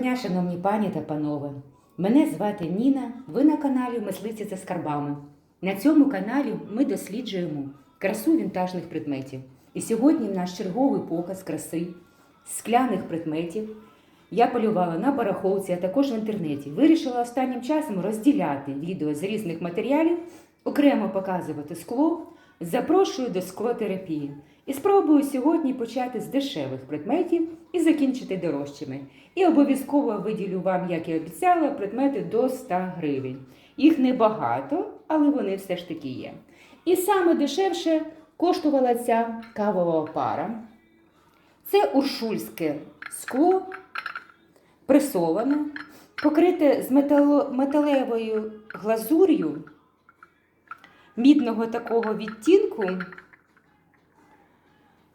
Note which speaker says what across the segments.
Speaker 1: дня, шановні пані та панове. Мене звати Ніна. Ви на каналі Мисливці за скарбами. На цьому каналі ми досліджуємо красу вінтажних предметів. І сьогодні наш черговий показ краси скляних предметів. Я полювала на барахолці, а також в інтернеті. Вирішила останнім часом розділяти відео з різних матеріалів, окремо показувати скло. Запрошую до склотерапії. І спробую сьогодні почати з дешевих предметів і закінчити дорожчими. І обов'язково виділю вам, як і обіцяла, предмети до 100 гривень. Їх небагато, але вони все ж таки є. І саме дешевше коштувала ця кавова пара. Це уршульське скло, пресоване, покрите з металевою глазур'ю мідного такого відтінку.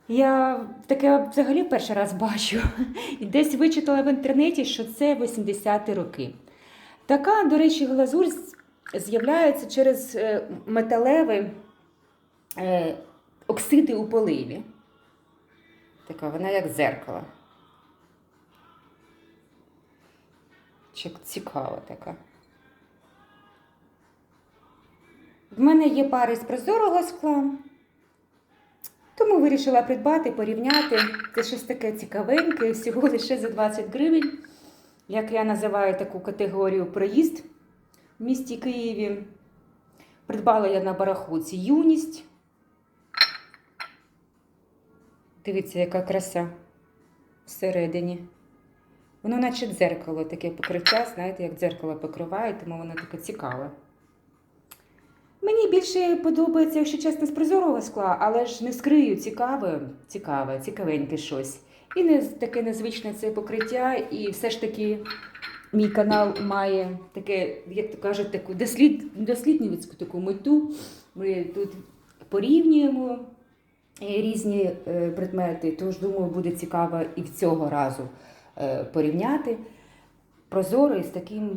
Speaker 1: Я таке взагалі перший раз бачу. І десь вичитала в інтернеті, що це 80-ті роки. Така, до речі, глазурь з'являється через е, металеві е, оксиди у поливі. Така вона як дзеркало. Цікава така. В мене є пари з прозорого скла. Тому вирішила придбати, порівняти. Це щось таке цікавеньке, всього лише за 20 гривень. Як я називаю таку категорію проїзд в місті Києві. Придбала я на барахолці юність. Дивіться, яка краса всередині. Воно наче дзеркало, таке покриття, знаєте, як дзеркало покриває, тому воно таке цікаве. Мені більше подобається, якщо чесно, з прозорого скла, але ж не скрию цікаве, цікаве, цікавеньке щось. І не таке незвичне це покриття, і все ж таки мій канал має таке, як то кажуть, таку дослід, дослідницьку таку мету. Ми тут порівнюємо е, різні е, предмети, тож думаю, буде цікаво і в цього разу е, порівняти прозорий з таким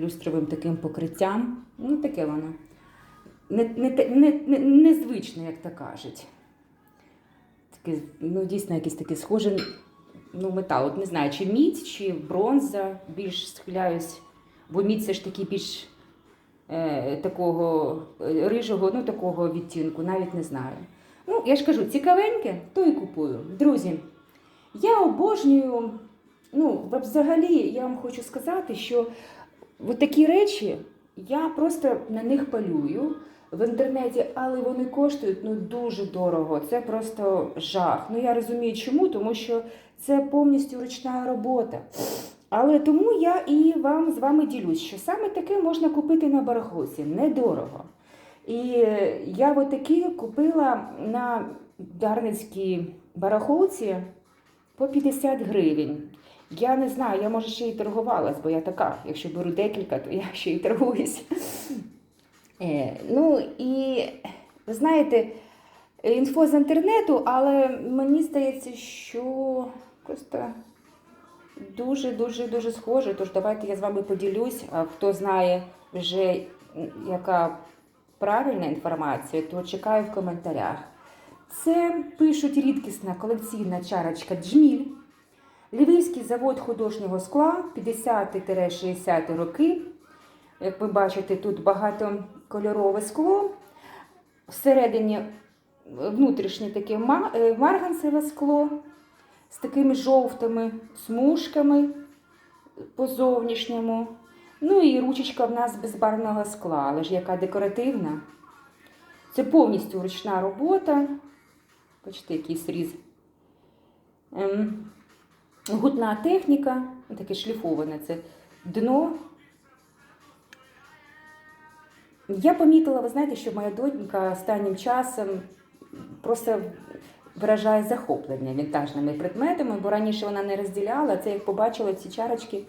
Speaker 1: люстровим таким покриттям. Ну, таке воно. Не, не, те- не, не, незвичне, як то кажуть. Таке, ну, дійсно, якийсь такий схожий ну, метал. От не знаю, чи мідь, чи бронза більш схиляюсь, бо мідь все ж таки більш е, такого е, рижого, ну такого відтінку, навіть не знаю. Ну, я ж кажу, цікавеньке, то і купую. Друзі, я обожнюю, ну, взагалі, я вам хочу сказати, що От такі речі я просто на них полюю в інтернеті, але вони коштують ну дуже дорого. Це просто жах. Ну я розумію, чому, тому що це повністю ручна робота. Але тому я і вам з вами ділюсь, що саме таке можна купити на барахолці, недорого. І я от такі купила на Дарницькій барахолці по 50 гривень. Я не знаю, я може ще й торгувалась, бо я така. Якщо беру декілька, то я ще й торгуюсь. Е, ну і ви знаєте, інфо з інтернету, але мені здається, що просто дуже-дуже дуже схоже. Тож давайте я з вами поділюсь. Хто знає вже яка правильна інформація, то чекаю в коментарях. Це пишуть рідкісна колекційна чарочка Джміль. Львівський завод художнього скла 50-60 роки. Як ви бачите, тут багатокольорове скло. Всередині внутрішнє таке е, марганцеве скло з такими жовтими смужками по зовнішньому. Ну і ручечка в нас безбарвного скла, але ж яка декоративна. Це повністю ручна робота. Бачите, який сріз. Ем, Гутна техніка, таке шліфоване це дно. Я помітила, ви знаєте, що моя донька останнім часом просто виражає захоплення вінтажними предметами, бо раніше вона не розділяла. Це як побачила ці чарочки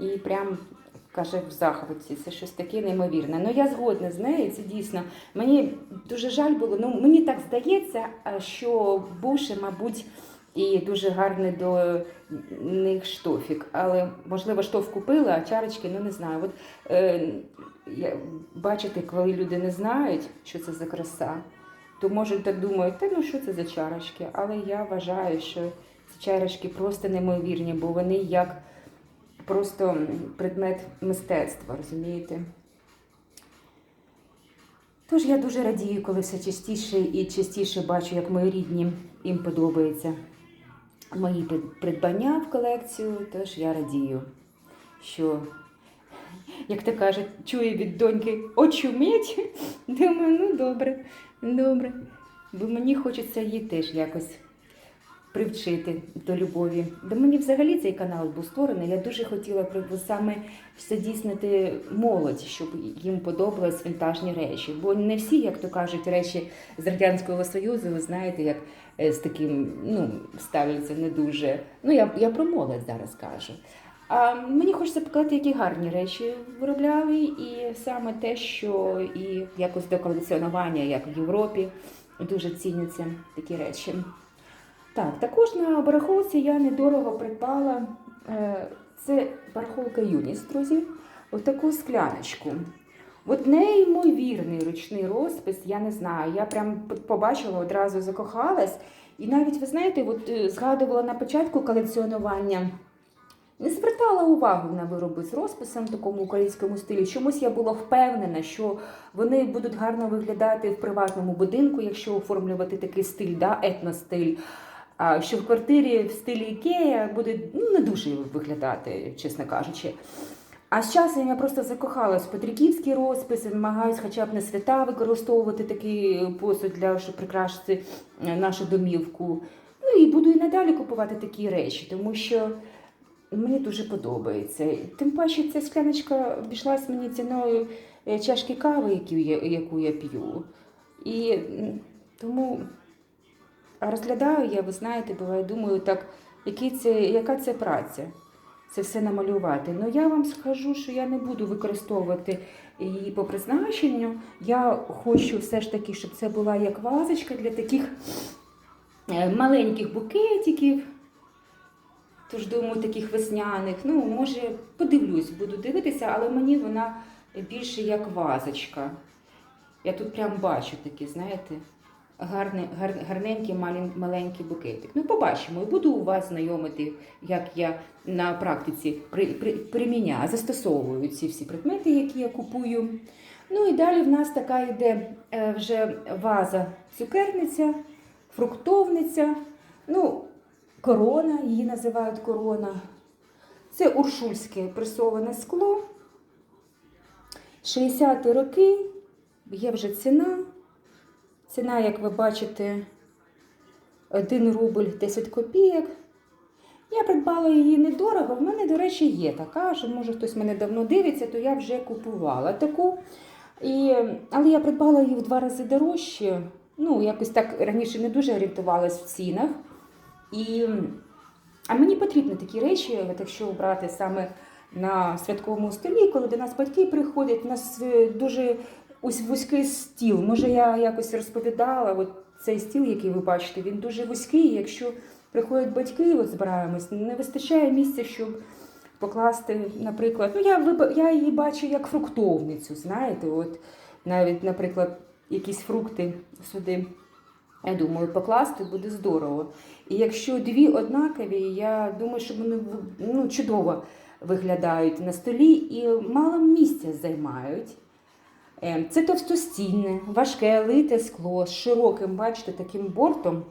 Speaker 1: і прям каже в захваті. Це щось таке неймовірне. Ну я згодна з нею, це дійсно. Мені дуже жаль було. Ну мені так здається, що бувши, мабуть, і дуже гарний до них штофік. Але, можливо, штоф купила, а чарочки, ну не знаю. От, е, бачите, коли люди не знають, що це за краса, то можуть так думають, та ну що це за чарочки. Але я вважаю, що ці чарочки просто неймовірні, бо вони як просто предмет мистецтва, розумієте? Тож я дуже радію, коли все частіше і частіше бачу, як мої рідні їм подобаються мої придбання в колекцію. Тож я радію, що, як то кажуть, чую від доньки очуміть. Думаю, ну добре, добре. Бо мені хочеться її теж якось привчити до любові. До мені взагалі цей канал був створений. Я дуже хотіла саме задійснити молодь, щоб їм подобались вінтажні речі. Бо не всі, як то кажуть, речі з Радянського Союзу, ви знаєте, як е, з таким ну, ставляться не дуже. Ну, я, я про молодь зараз кажу. А мені хочеться показати, які гарні речі виробляли, і саме те, що і якось до колекціонування, як в Європі, дуже ціняться такі речі. Так, також на барахолці я недорого придбала. е, Це барахолка Юність, друзі. Отаку скляночку. От неймовірний ручний розпис, я не знаю. Я прям побачила, одразу закохалась. І навіть, ви знаєте, от е, згадувала на початку колекціонування. Не звертала увагу на вироби з розписом в такому українському стилі. Чомусь я була впевнена, що вони будуть гарно виглядати в приватному будинку, якщо оформлювати такий стиль, да, етностиль. Що в квартирі в стилі Ікея буде ну, не дуже виглядати, чесно кажучи. А з часом я просто закохалась в петриківські розписи, намагаюсь хоча б на свята використовувати такий посуд для щоб прикрашити е, нашу домівку. Ну і буду і надалі купувати такі речі, тому що мені дуже подобається. Тим паче ця скляночка обійшлась мені ціною е, чашки кави, яку я, яку я п'ю. І тому а розглядаю я, ви знаєте, буває, думаю, так, який це, яка це праця? Це все намалювати. Ну я вам скажу, що я не буду використовувати її по призначенню. Я хочу все ж таки, щоб це була як вазочка для таких е, маленьких букетиків. Тож думаю, таких весняних. Ну, може, подивлюсь, буду дивитися, але мені вона більше як вазочка. Я тут прям бачу такі, знаєте, гарний, гар, гарненький малень- маленький букетик. Ну, побачимо. І буду у вас знайомити, як я на практиці при, при, приміняю, застосовую ці всі предмети, які я купую. Ну і далі в нас така йде е, вже ваза цукерниця, фруктовниця. Ну, корона, її називають корона. Це уршульське пресоване скло. 60-ті роки, є вже ціна. Ціна, як ви бачите, 1 рубль 10 копійок. Я придбала її недорого. В мене, до речі, є така, що може хтось мене давно дивиться, то я вже купувала таку. І, але я придбала її в два рази дорожче. Ну, якось так раніше не дуже орієнтувалась в цінах. І, а мені потрібні такі речі, якщо брати саме на святковому столі, коли до нас батьки приходять, у нас е, дуже ось вузький стіл. Може, я якось розповідала, от цей стіл, який ви бачите, він дуже вузький. Якщо приходять батьки, от збираємось, не вистачає місця, щоб покласти, наприклад, ну я я її бачу як фруктовницю, знаєте, от навіть, наприклад, якісь фрукти сюди. Я думаю, покласти буде здорово. І якщо дві однакові, я думаю, що вони ну, чудово виглядають на столі і мало місця займають. Е, Це товстостінне, важке лите скло з широким, бачите, таким бортом.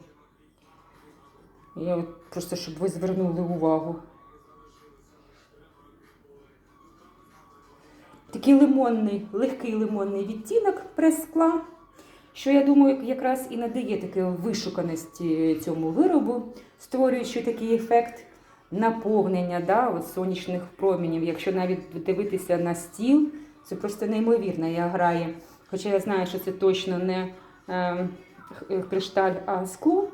Speaker 1: Я от просто, щоб ви звернули увагу. Такий лимонний, легкий лимонний відтінок прес-скла, що я думаю, якраз і надає таке вишуканості цьому виробу, створюючи такий ефект наповнення да, от сонячних промінів. Якщо навіть дивитися на стіл, це просто неймовірно я грає. Хоча я знаю, що це точно не е, кришталь, а скло.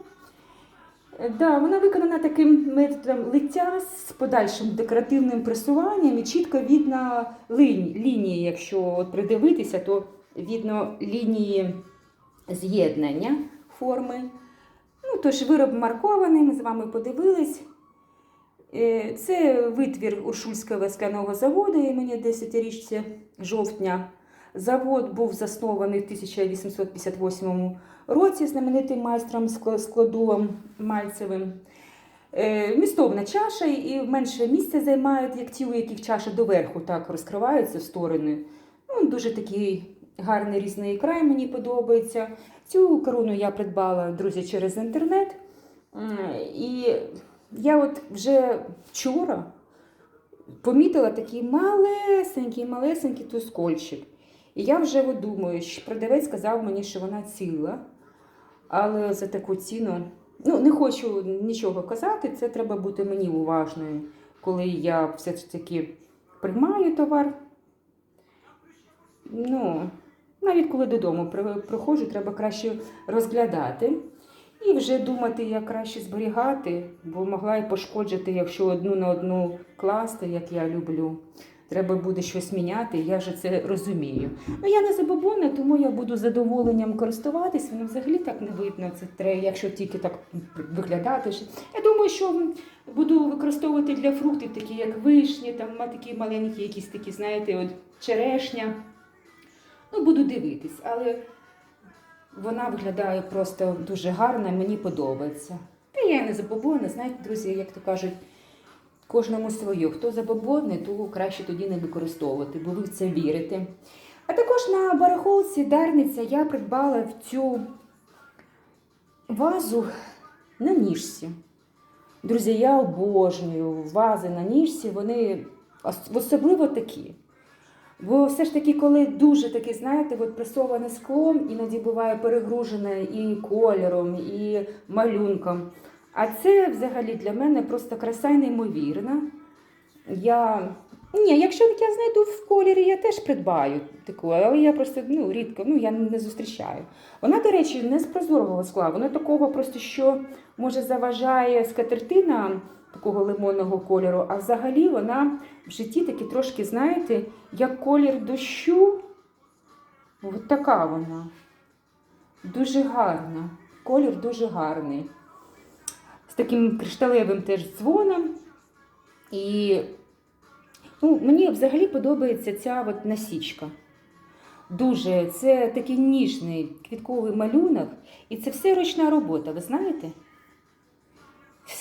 Speaker 1: Е, Да, вона виконана таким методом лиття з подальшим декоративним пресуванням і чітко видно лінії. Якщо от придивитися, то видно лінії з'єднання форми. Ну, тож вироб маркований, ми з вами подивились. Е, Це витвір Уршульського скляного заводу імені 10-річці жовтня. Завод був заснований в 1858 році знаменитим майстром скла- складовим Мальцевим. е, містовна чаша і менше місця займають, як ті, у яких чаша доверху так розкриваються в сторони. Ну, дуже такий гарний різний край мені подобається. Цю корону я придбала, друзі, через інтернет. І я от вже вчора помітила такий малесенький, малесенький тускольчик. І я вже думаю, що продавець сказав мені, що вона ціла. Але за таку ціну, ну не хочу нічого казати, це треба бути мені уважною, коли я все ж таки приймаю товар. Ну, навіть коли додому при- приходжу, треба краще розглядати і вже думати, як краще зберігати, бо могла і пошкоджити, якщо одну на одну класти, як я люблю. Треба буде щось міняти, я вже це розумію. Ну я не забобонна, тому я буду задоволенням користуватись. Воно взагалі так не видно. Це треба, якщо тільки так виглядати. Я думаю, що буду використовувати для фруктів, такі як вишні, там такі маленькі, якісь такі, знаєте, от черешня. Ну, буду дивитись, але вона виглядає просто дуже гарно, мені подобається. Та я не забобонна, знаєте, друзі, як то кажуть, кожному своє. Хто забобонний, то краще тоді не використовувати, бо ви в це вірите. А також на барахолці Дарниця я придбала в цю вазу на ніжці. Друзі, я обожнюю вази на ніжці, вони особливо такі. Бо все ж таки, коли дуже таке, знаєте, от пресоване склом, іноді буває перегружене і кольором, і малюнком. А це взагалі для мене просто краса неймовірна. Я. Ні, якщо я знайду в кольорі, я теж придбаю таку, але я просто ну, рідко ну, я не зустрічаю. Вона, до речі, не з прозорого скла, вона такого просто, що може заважає скатертина такого лимонного кольору, а взагалі вона в житті таки трошки, знаєте, як колір дощу. От така вона. Дуже гарна. Колір дуже гарний. З таким кришталевим теж дзвоном. І ну, мені взагалі подобається ця от насічка. Дуже, це такий ніжний квітковий малюнок. І це все ручна робота, ви знаєте?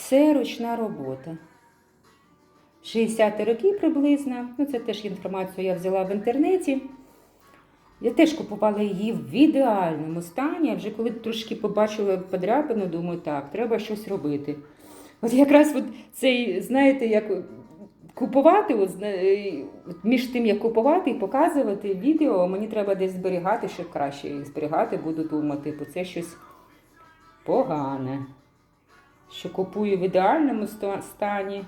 Speaker 1: Все ручна робота. 60-ті роки приблизно. Ну, це теж інформацію я взяла в інтернеті. Я теж купувала її в ідеальному стані, вже коли трошки побачила подряпину, думаю, так, треба щось робити. От якраз от цей, знаєте, як купувати, от, е, між тим, як купувати і показувати відео, мені треба десь зберігати, щоб краще зберігати, буду думати, бо це щось погане. Що купую в ідеальному стані.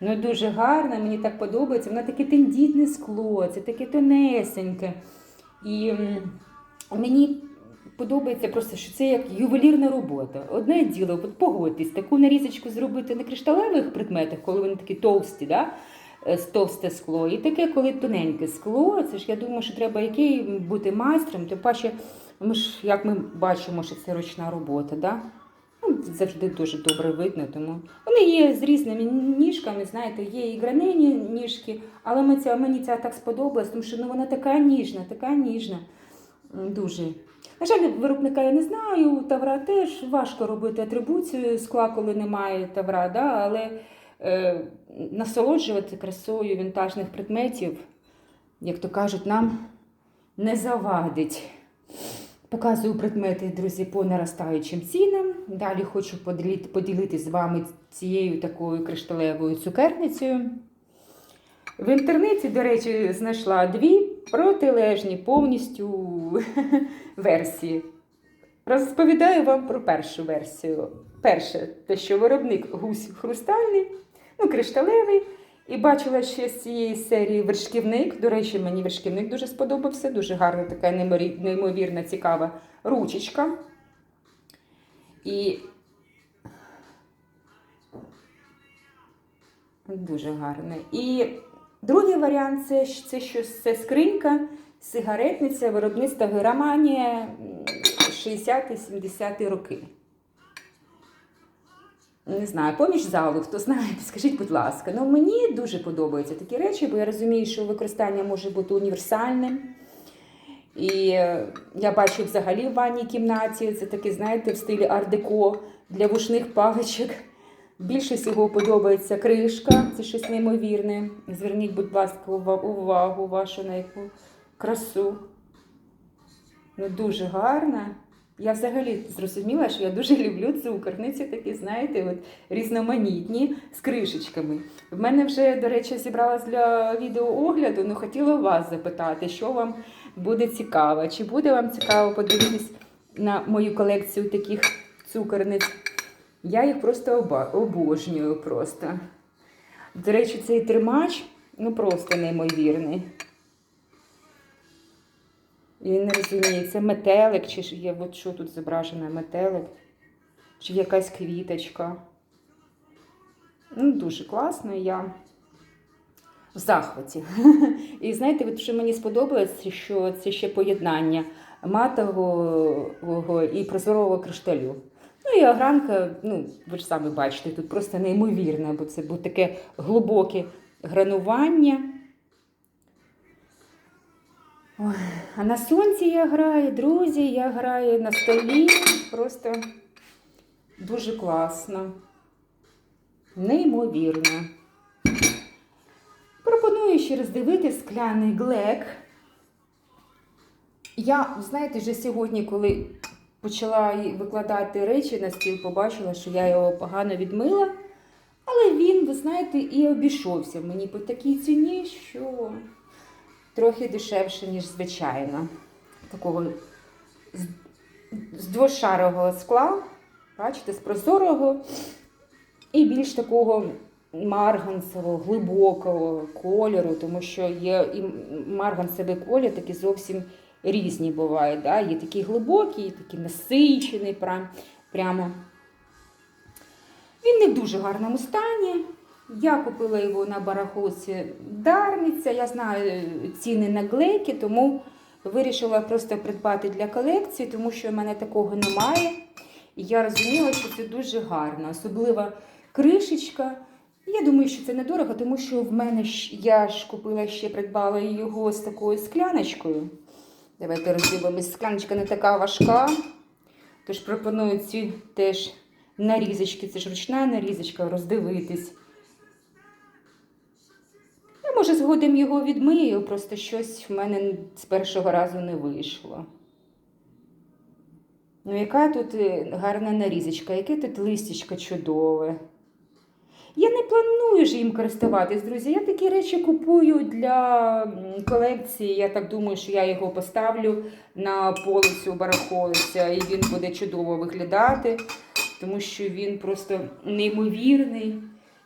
Speaker 1: Ну, дуже гарна, мені так подобається. Воно таке тендітне скло, це таке тонесеньке. І мені подобається просто, що це як ювелірна робота. Одне діло, от погодьтесь, таку нарізочку зробити на кришталевих предметах, коли вони такі товсті, да? е, товсте скло, і таке, коли тоненьке скло. Це ж я думаю, що треба який бути майстром, тим паче, ми ж, як ми бачимо, що це ручна робота. Да? Ну, завжди дуже добре видно, тому вони є з різними ніжками, знаєте, є і гранені ніжки, але ми ця, мені ця так сподобалась, тому що ну, вона така ніжна, така ніжна. Дуже. На жаль, виробника я не знаю, Тавра теж важко робити атрибуцію скла, коли немає Тавра, да? але е, насолоджувати красою вінтажних предметів, як то кажуть, нам не завадить. Показую предмети, друзі, по наростаючим цінам. Далі хочу поділити, поділитися з вами цією такою кришталевою цукерницею. В інтернеті, до речі, знайшла дві протилежні повністю версії. Розповідаю вам про першу версію. Перше, те, що виробник гусь хрустальний, ну, кришталевий. І бачила ще з цієї серії вершківник. До речі, мені вершківник дуже сподобався. Дуже гарна, така неймові- неймовірна, цікава ручечка. І дуже гарне. І другий варіант це, це щось це скринька, сигаретниця виробництва Гераманія 60-70 роки. Не знаю, поміж залу, хто знає, скажіть, будь ласка. Ну мені дуже подобаються такі речі, бо я розумію, що використання може бути універсальним. І е, я бачу взагалі в ванній кімнаті. Це таке, знаєте, в стилі ар-деко для вушних паличок. Більше всього подобається кришка, це щось неймовірне. Зверніть, будь ласка, увагу вашу на яку красу. Ну, дуже гарна. Я взагалі зрозуміла, що я дуже люблю цукор. Ну, такі, знаєте, от, різноманітні з кришечками. В мене вже, до речі, зібралась для відеоогляду, ну хотіла вас запитати, що вам буде цікаво. Чи буде вам цікаво подивитись на мою колекцію таких цукорниць? Я їх просто обожнюю просто. До речі, цей тримач ну просто неймовірний. Я не розумію, це метелик, чи ж є, от що тут зображено, метелик, чи якась квіточка. Ну, дуже класно, я в захваті. І знаєте, от що мені сподобалось, що це ще поєднання матового і прозорого кришталю. Ну і огранка, ну, ви ж самі бачите, тут просто неймовірна, бо це буде таке глибоке гранування. А на сонці я граю, друзі, я граю на столі. Просто дуже класно. Неймовірно. Пропоную ще роздивити скляний глек. Я, знаєте, вже сьогодні, коли почала викладати речі на стіл, побачила, що я його погано відмила. Але він, ви знаєте, і обійшовся мені по такій ціні, що трохи дешевше, ніж звичайно. Такого з, двошарового скла, бачите, з прозорого і більш такого марганцевого, глибокого кольору, тому що є і марганцевий колір такі зовсім різні бувають. Да? Є такий глибокий, такий насичений прям, прямо. Він не в дуже гарному стані. Я купила його на барахолці Дарниця. Я знаю ціни на глейки, тому вирішила просто придбати для колекції, тому що в мене такого немає. І я розуміла, що це дуже гарно, особливо кришечка. Я думаю, що це недорого, тому що в мене ж- я ж купила ще придбала його з такою скляночкою. Давайте роздивимось. Скляночка не така важка. Тож пропоную ці теж нарізочки. Це ж ручна нарізочка, роздивитись. Може, згодом його відмию, просто щось в мене з першого разу не вийшло. Ну, яка тут е, гарна нарізочка, яке тут листячко чудове. Я не планую ж їм користуватись, друзі. Я такі речі купую для колекції. Я так думаю, що я його поставлю на полицю барахолиця, і він буде чудово виглядати, тому що він просто неймовірний.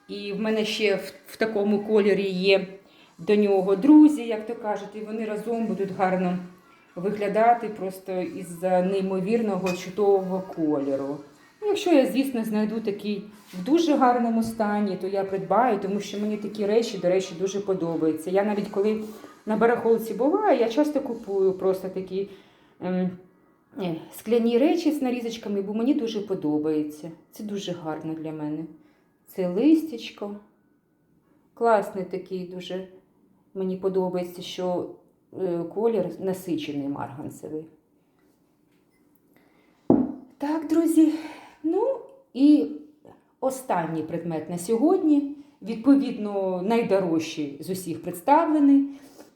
Speaker 1: І в мене ще в, в такому кольорі є до нього друзі, як то кажуть, і вони разом будуть гарно виглядати просто із-за неймовірного чудового кольору. Ну, Якщо я, звісно, знайду такий в дуже гарному стані, то я придбаю, тому що мені такі речі, до речі, дуже подобаються. Я навіть коли на барахолці буваю, я часто купую просто такі ем, е, скляні речі з нарізочками, бо мені дуже подобається. Це дуже гарно для мене. Це листячко. Класний такий дуже мені подобається, що е, колір насичений марганцевий. Так, друзі. Ну і останній предмет на сьогодні, відповідно, найдорожчий з усіх представлений.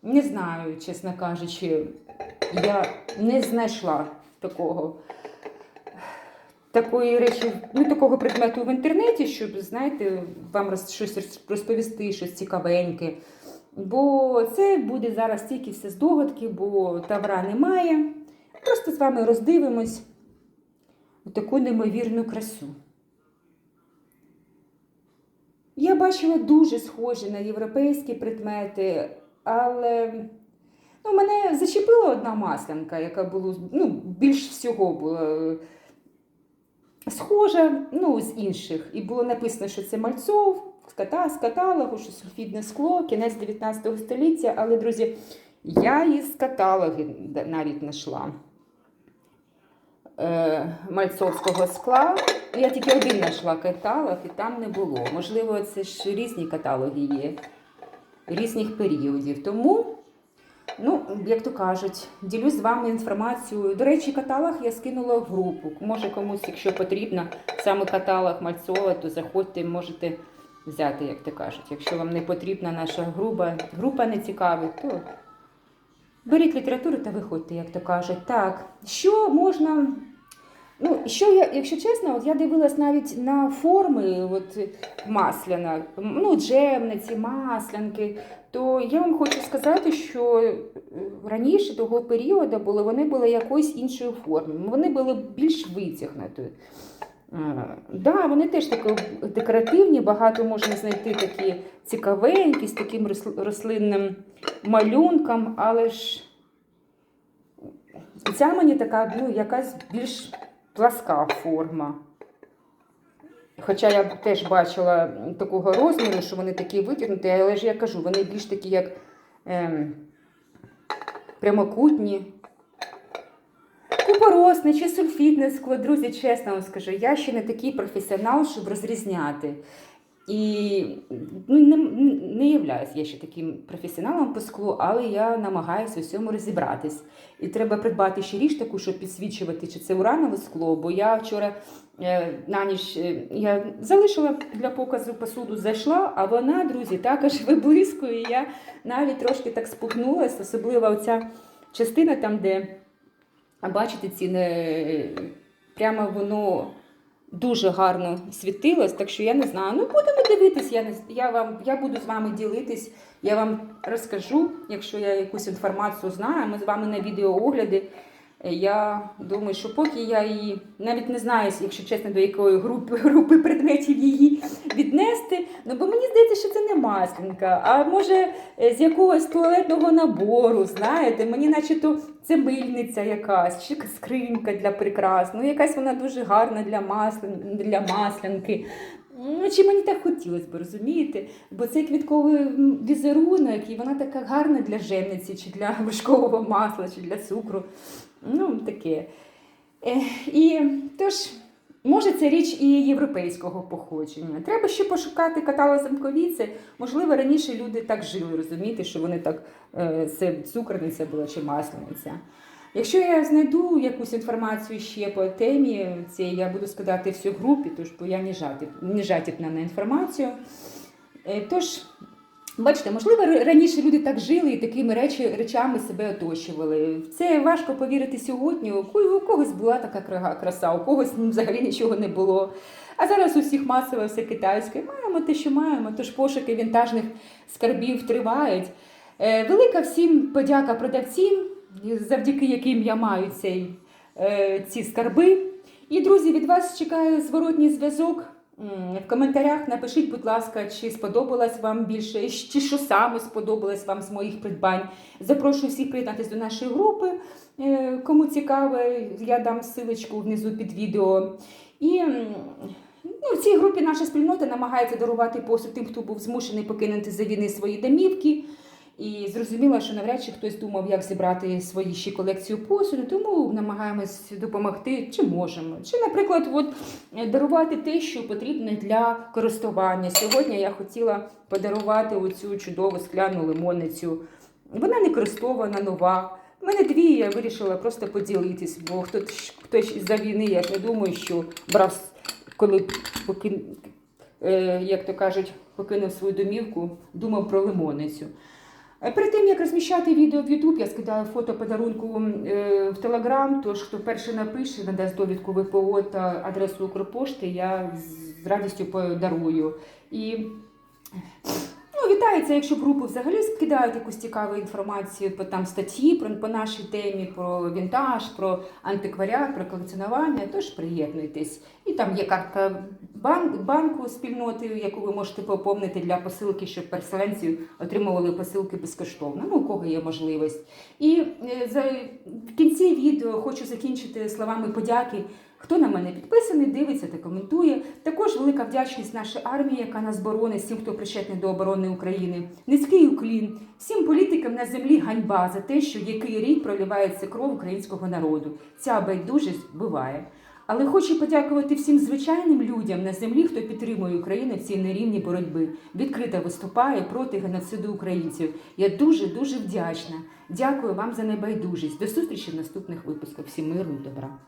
Speaker 1: Не знаю, чесно кажучи, я не знайшла такого. Такої речі, ну такого предмету в інтернеті, щоб, знаєте, вам щось розповісти, щось цікавеньке. Бо це буде зараз тільки все здогадки, бо тавра немає. Просто з вами роздивимось таку неймовірну красу. Я бачила дуже схожі на європейські предмети, але ну, мене зачепила одна маслянка, яка була ну, більш всього була схожа ну, з інших. І було написано, що це мальцов, з ката, з каталогу, що сульфідне скло, кінець 19 століття. Але, друзі, я із каталоги навіть знайшла е, мальцовського скла. Я тільки один знайшла каталог, і там не було. Можливо, це ж різні каталоги є, різних періодів. Тому Ну, як то кажуть, ділюсь з вами інформацією. До речі, каталог я скинула в групу. Може комусь, якщо потрібно, саме каталог Мальцова, то заходьте, можете взяти, як то кажуть. Якщо вам не потрібна наша група, група не цікавить, то беріть літературу та виходьте, як то кажуть. Так, що можна. Ну, що я, якщо чесно, от я дивилась навіть на форми от, масляна, ну, джемни, ці маслянки, то я вам хочу сказати, що е, раніше того періоду були, вони були якоїсь іншої форми. Вони були більш витягнуті. Е, Да, вони теж такі декоративні, багато можна знайти такі цікавенькі, з таким рослинним малюнком, але ж ця мені така ну, якась більш пласка форма. Хоча я теж бачила такого розміру, що вони такі витягнуті, але ж я кажу, вони більш такі, як ем, прямокутні. Купоросне чи сульфітне скло, друзі, чесно вам скажу, я ще не такий професіонал, щоб розрізняти. І ну, не, не являюсь я ще таким професіоналом по склу, але я намагаюся у всьому розібратись. І треба придбати ще річ таку, щоб підсвічувати, чи це уранове скло. Бо я вчора е, на ніч е, я залишила для показу посуду, зайшла, а вона, друзі, також виблискує. Я навіть трошки так спухнулася, особливо оця частина там, де а бачите, не прямо воно дуже гарно світилось, так що я не знаю. Ну, будемо дивитись, я не я вам я буду з вами ділитись, я вам розкажу, якщо я якусь інформацію знаю. Ми з вами на відеоогляди. Я думаю, що поки я її навіть не знаю, якщо чесно, до якої групи, групи предметів її віднести. Ну, бо мені здається, що це не маслинка, а може е, з якогось туалетного набору, знаєте, мені наче то це мильниця якась, чи скринька для прикрас. Ну, якась вона дуже гарна для, маслин, для маслянки. Ну, чи мені так хотілося б, розумієте? Бо цей квітковий візерунок, і вона така гарна для жемниці, чи для вишкового масла, чи для цукру. Ну, таке. І тож, може, це річ і європейського походження. Треба ще пошукати каталог замковіці. Можливо, раніше люди так жили, розумієте, що вони так, е, це цукорниця була чи маслениця. Якщо я знайду якусь інформацію ще по темі, це я буду скидати всю групі, тож бо я не жадіб, не жадібна на інформацію. Е, Тож, бачите, можливо, раніше люди так жили і такими речі, речами себе оточували. Це важко повірити сьогодні. У когось була така краса, у когось взагалі нічого не було. А зараз у всіх масово все китайське. Маємо те, що маємо, тож пошуки вінтажних скарбів тривають. Е, Велика всім подяка продавцям, завдяки яким я маю цей, е, ці скарби. І, друзі, від вас чекаю зворотній зв'язок. В коментарях напишіть, будь ласка, чи сподобалось вам більше, чи що саме сподобалось вам з моїх придбань. Запрошую всіх приєднатися до нашої групи. Е, Кому цікаво, я дам ссылочку внизу під відео. І ну, в цій групі наша спільнота намагається дарувати посуд тим, хто був змушений покинути за війни свої домівки. І зрозуміло, що навряд чи хтось думав, як зібрати свої ще колекцію посуду, тому намагаємось допомогти, чи можемо. Чи, наприклад, от, е, дарувати те, що потрібно для користування. Сьогодні я хотіла подарувати оцю чудову скляну лимонницю. Вона не користована, нова. У мене дві, я вирішила просто поділитись, бо хтось, хтось із-за війни, я не думаю, що брав, коли покин, е, як то кажуть, покинув свою домівку, думав про лимонницю. Е, Перед тим як розміщати відео в YouTube, я скидаю фото подарунку е, в Telegram, Тож хто перший напише, надасть довідку ВПО та адресу Укрпошти, я з радістю подарую. І ну, вітається, якщо в групу взагалі скидають якусь цікаву інформацію по там статті про по нашій темі, про вінтаж, про антикваріат, про колекціонування. Тож приєднуйтесь. І там є картка бан- банку спільноти, яку ви можете поповнити для посилки, щоб переселенці отримували посилки безкоштовно. Ну, у кого є можливість. І е, за в кінці відео хочу закінчити словами подяки. Хто на мене підписаний, дивиться та коментує. Також велика вдячність нашій армії, яка нас боронить, всім, хто причетний до оборони України. Низький уклін, всім політикам на землі ганьба за те, що який рік проливається кров українського народу. Ця байдужість буває. Але хочу подякувати всім звичайним людям на землі, хто підтримує Україну в цій нерівній боротьби. відкрито виступає проти геноциду українців. Я дуже дуже вдячна. Дякую вам за небайдужість. До зустрічі в наступних випусках. Всім миру і добра.